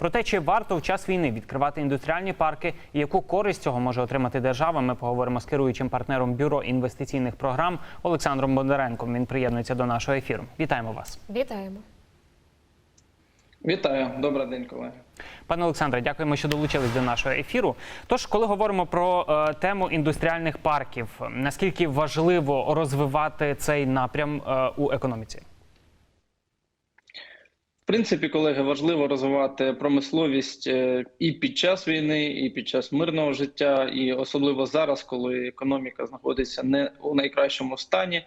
Про те, чи варто в час війни відкривати індустріальні парки і яку користь цього може отримати держава, ми поговоримо з керуючим партнером бюро інвестиційних програм Олександром Бондаренком. Він приєднується до нашого ефіру. Вітаємо вас. Вітаємо. Вітаю, добрий день, колеги. Пане Олександре, дякуємо, що долучились до нашого ефіру. Тож, коли говоримо про е, тему індустріальних парків, наскільки важливо розвивати цей напрям е, у економіці? В принципі, колеги, важливо розвивати промисловість е, і під час війни, і під час мирного життя, і особливо зараз, коли економіка знаходиться не у найкращому стані.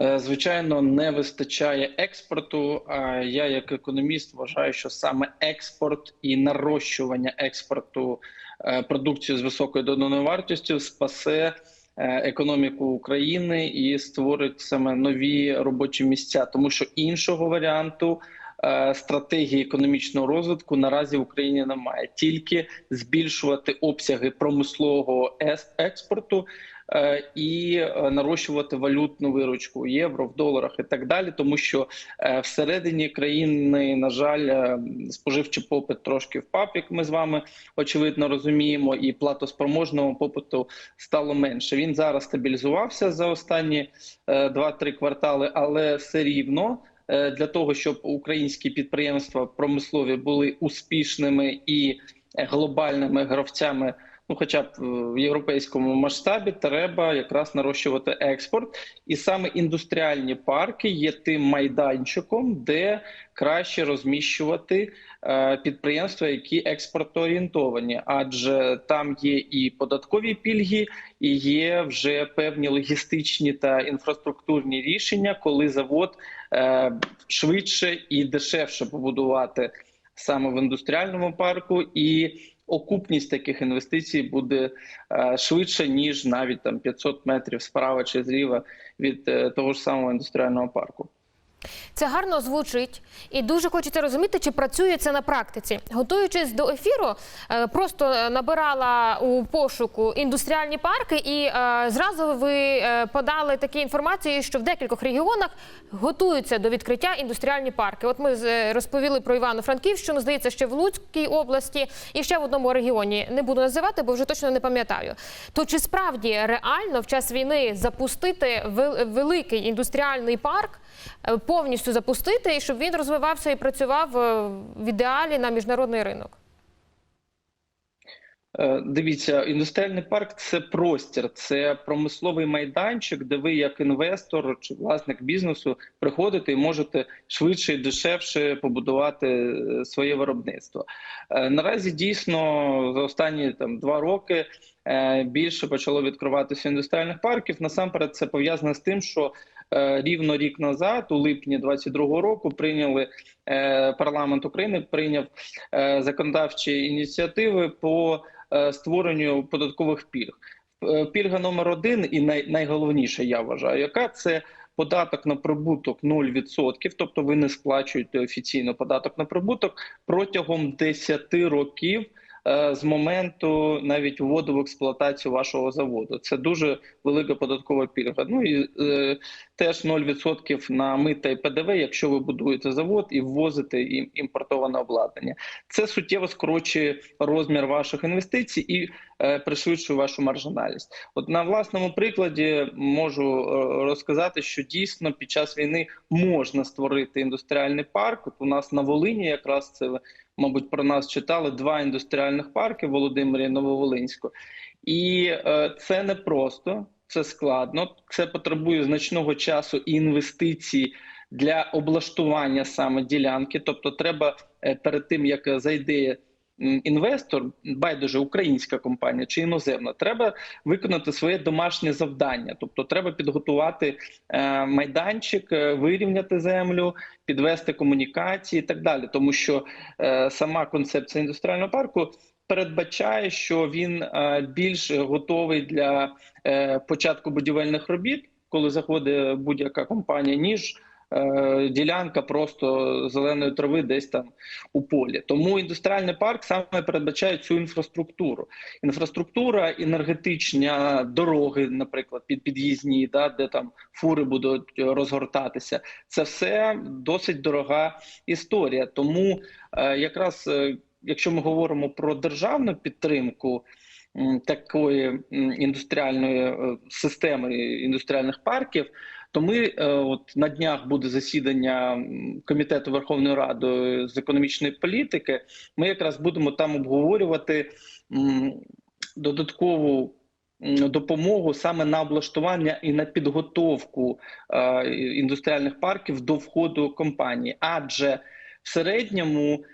Е, Звичайно, не вистачає експорту. А я, як економіст, вважаю, що саме експорт і нарощування експорту е, продукції з високою доданою вартістю спасе економіку України і створить саме нові робочі місця, тому що іншого варіанту. Е, Стратегії економічного розвитку наразі в Україні немає тільки збільшувати обсяги промислового експорту е, і е, нарощувати валютну виручку євро, в доларах і так далі, тому що всередині країни, на жаль, споживчий попит трошки впав, як ми з вами очевидно розуміємо, і платоспроможного попиту стало менше. Він зараз стабілізувався за останні е, 2-3 квартали, але все рівно. Е, Для того щоб українські підприємства промислові були успішними і глобальними гравцями, ну хоча б е, в європейському масштабі, треба якраз нарощувати експорт, і саме індустріальні парки є тим майданчиком, де краще розміщувати е, підприємства, які експортоорієнтовані, адже там є і податкові пільги, і є вже певні логістичні та інфраструктурні рішення, коли завод е, швидше і дешевше побудувати саме в індустріальному парку, і окупність таких інвестицій буде е, швидше ніж навіть там 500 метрів справа чи зліва від е, того ж самого індустріального парку. Це гарно звучить, і дуже хочеться розуміти, чи працює це на практиці. Готуючись до ефіру, е, просто набирала у пошуку індустріальні парки, і е, зразу ви е, подали такі інформації, що в декількох регіонах готуються до відкриття індустріальні парки. От ми розповіли про Івано-Франківщину, здається, ще в Луцькій області і ще в одному регіоні. Не буду називати, бо вже точно не пам'ятаю. То чи справді реально в час війни запустити великий індустріальний парк? е, повністю запустити, і щоб він розвивався і працював е, в ідеалі на міжнародний ринок. Е, Дивіться, індустріальний парк це простір, це промисловий майданчик, де ви, як інвестор чи власник бізнесу, приходите і можете швидше і дешевше побудувати е, своє виробництво. Наразі дійсно за останні там два роки більше почало відкриватися індустріальних парків. Насамперед, це пов'язано з тим, що е, рівно рік назад, у липні 2022 року, прийняли е, парламент України прийняв е, законодавчі ініціативи по е, створенню податкових пільг. Е, Пільга номер один і най, найголовніше, я вважаю, яка це податок на прибуток 0%, тобто ви не сплачуєте офіційно податок на прибуток протягом 10 років. Е, З моменту навіть вводу в експлуатацію вашого заводу це дуже велика податкова пільга. Ну і е, теж 0% на мита і ПДВ, якщо ви будуєте завод і ввозите ім- імпортоване обладнання. Це суттєво скорочує розмір ваших інвестицій і е, пришвидшує вашу маржинальність. От на власному прикладі можу е, розказати, що дійсно під час війни можна створити індустріальний парк. От у нас на Волині якраз це мабуть, про нас читали два індустріальних парки в Володимирі і Нововолинську. І е, це не просто, це складно. Це потребує значного часу і інвестицій для облаштування саме ділянки. Тобто, треба е, перед тим як зайде інвестор, байдуже українська компанія чи іноземна, треба виконати своє домашнє завдання. Тобто, треба підготувати е, майданчик, е, вирівняти землю, підвести комунікації і так далі. Тому що е, сама концепція індустріального парку передбачає, що він більш готовий для початку будівельних робіт, коли заходить будь-яка компанія, ніж е, ділянка просто зеленої трави десь там у полі. Тому індустріальний парк саме передбачає цю інфраструктуру. Інфраструктура, енергетичні дороги, наприклад, під під'їзні, да, де там фури будуть розгортатися. Це все досить дорога історія. Тому е, якраз е, якщо ми говоримо про державну підтримку такої індустріальної е, системи індустріальних парків, то ми е, от на днях буде засідання комітету Верховної Ради з економічної політики. Ми якраз будемо там обговорювати додаткову допомогу саме на облаштування і на підготовку е, індустріальних парків до входу компанії, адже в середньому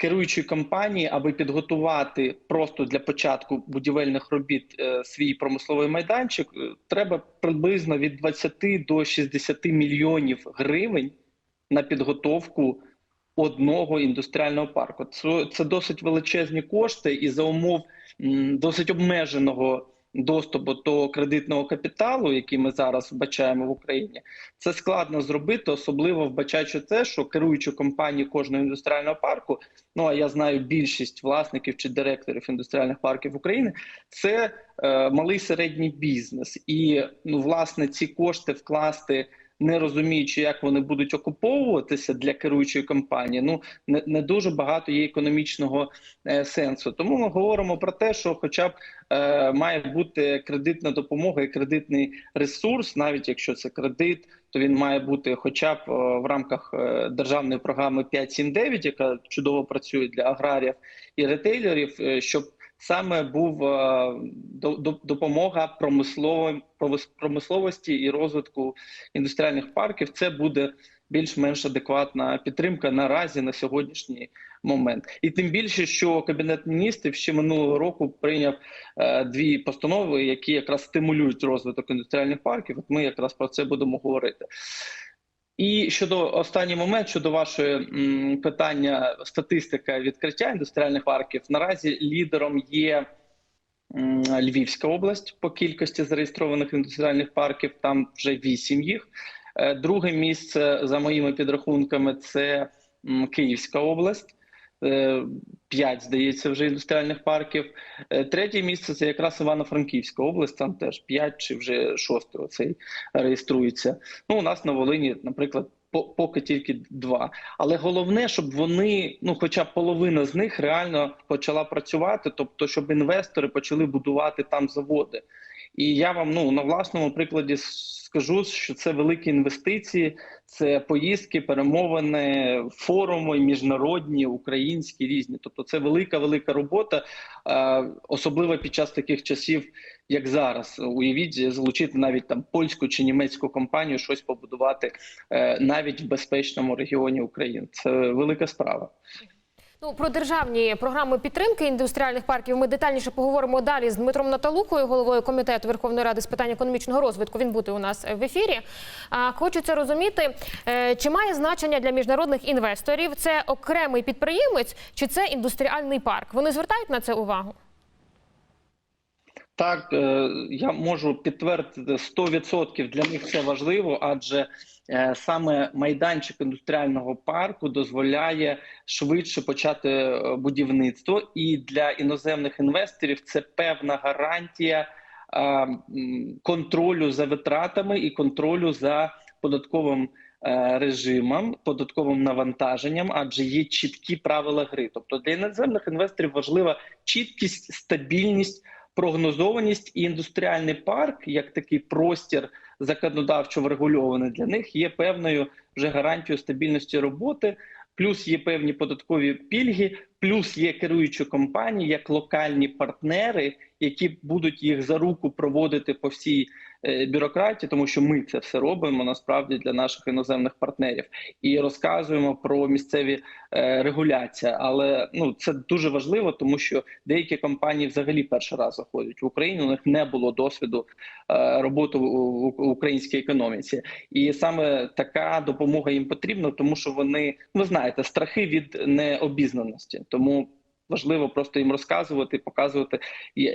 керуючі компанії, аби підготувати просто для початку будівельних робіт е, свій промисловий майданчик, е, треба приблизно від 20 до 60 мільйонів гривень на підготовку одного індустріального парку. Це, це досить величезні кошти, і за умов досить обмеженого доступу до кредитного капіталу, який ми зараз вбачаємо в Україні, це складно зробити, особливо вбачаючи те, що керуючу компанію кожного індустріального парку, ну а я знаю більшість власників чи директорів індустріальних парків України, це е, малий середній бізнес, і ну власне ці кошти вкласти. Не розуміючи, як вони будуть окуповуватися для керуючої компанії, ну не, не дуже багато є економічного е, сенсу. Тому ми говоримо про те, що, хоча б е, має бути кредитна допомога і кредитний ресурс, навіть якщо це кредит, то він має бути, хоча б е, в рамках е, державної програми 5.7.9, яка чудово працює для аграріїв і ретейлерів, е, щоб саме був е, до, до, допомога промисловим промис- промисловості і розвитку індустріальних парків. Це буде більш-менш адекватна підтримка наразі на сьогоднішній момент. І тим більше, що кабінет міністрів ще минулого року прийняв е, дві постанови, які якраз стимулюють розвиток індустріальних парків. От ми якраз про це будемо говорити. І щодо останній момент, щодо вашої питання, статистика відкриття індустріальних парків, наразі лідером є Львівська область по кількості зареєстрованих індустріальних парків. Там вже вісім їх. Е, Друге місце за моїми підрахунками це Київська область. Е, П'ять, здається, вже індустріальних парків. Е, Третє місце це якраз Івано-Франківська область. Там теж п'ять чи вже шосте оцей реєструється. Ну, у нас на Волині, наприклад, по- поки тільки два. Але головне, щоб вони, ну, хоча половина з них реально почала працювати, тобто, щоб інвестори почали будувати там заводи. І я вам ну на власному прикладі скажу, що це великі інвестиції, це поїздки, перемовини, форуми міжнародні, українські різні. Тобто, це велика велика робота, е, особливо під час таких часів, як зараз. Уявіть, залучити навіть там польську чи німецьку компанію, щось побудувати е, навіть в безпечному регіоні України. Це велика справа. Ну про державні програми підтримки індустріальних парків ми детальніше поговоримо далі з Дмитром Наталукою, головою комітету Верховної Ради з питань економічного розвитку. Він буде у нас в ефірі. А хочеться розуміти, е, чи має значення для міжнародних інвесторів це окремий підприємець, чи це індустріальний парк? Вони звертають на це увагу? Так, е, я можу підтвердити 100% для них це важливо, адже е, саме майданчик індустріального парку дозволяє швидше почати е, будівництво, і для іноземних інвесторів це певна гарантія е, контролю за витратами і контролю за податковим е, режимом, податковим навантаженням, адже є чіткі правила гри. Тобто для іноземних інвесторів важлива чіткість, стабільність прогнозованість і індустріальний парк, як такий простір законодавчо врегульований для них, є певною вже гарантією стабільності роботи. Плюс є певні податкові пільги, плюс є керуючі компанії як локальні партнери, які будуть їх за руку проводити по всій бюрократії, тому що ми це все робимо насправді для наших іноземних партнерів і розказуємо про місцеві е, регуляції. Але ну це дуже важливо, тому що деякі компанії взагалі перший раз заходять в Україну. У них не було досвіду е, роботи в українській економіці, і саме така допомога їм потрібна, тому що вони ви знаєте страхи від необізнаності, тому. Важливо просто їм розказувати, показувати,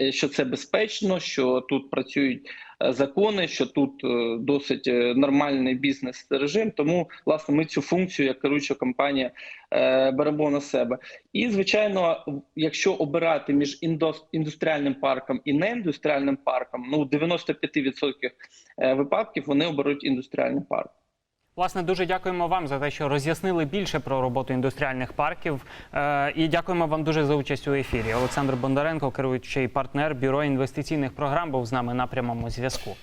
що це безпечно, що тут працюють е, закони, що тут е, досить е, нормальний бізнес режим. Тому власне ми цю функцію як керуюча компанія е, беремо на себе. І звичайно, якщо обирати між індустріальним парком і неіндустріальним парком, ну в 95% е, випадків вони оберуть індустріальний парк. Власне, дуже дякуємо вам за те, що роз'яснили більше про роботу індустріальних парків. Е, і дякуємо вам дуже за участь у ефірі. Олександр Бондаренко, керуючий партнер бюро інвестиційних програм, був з нами на прямому зв'язку.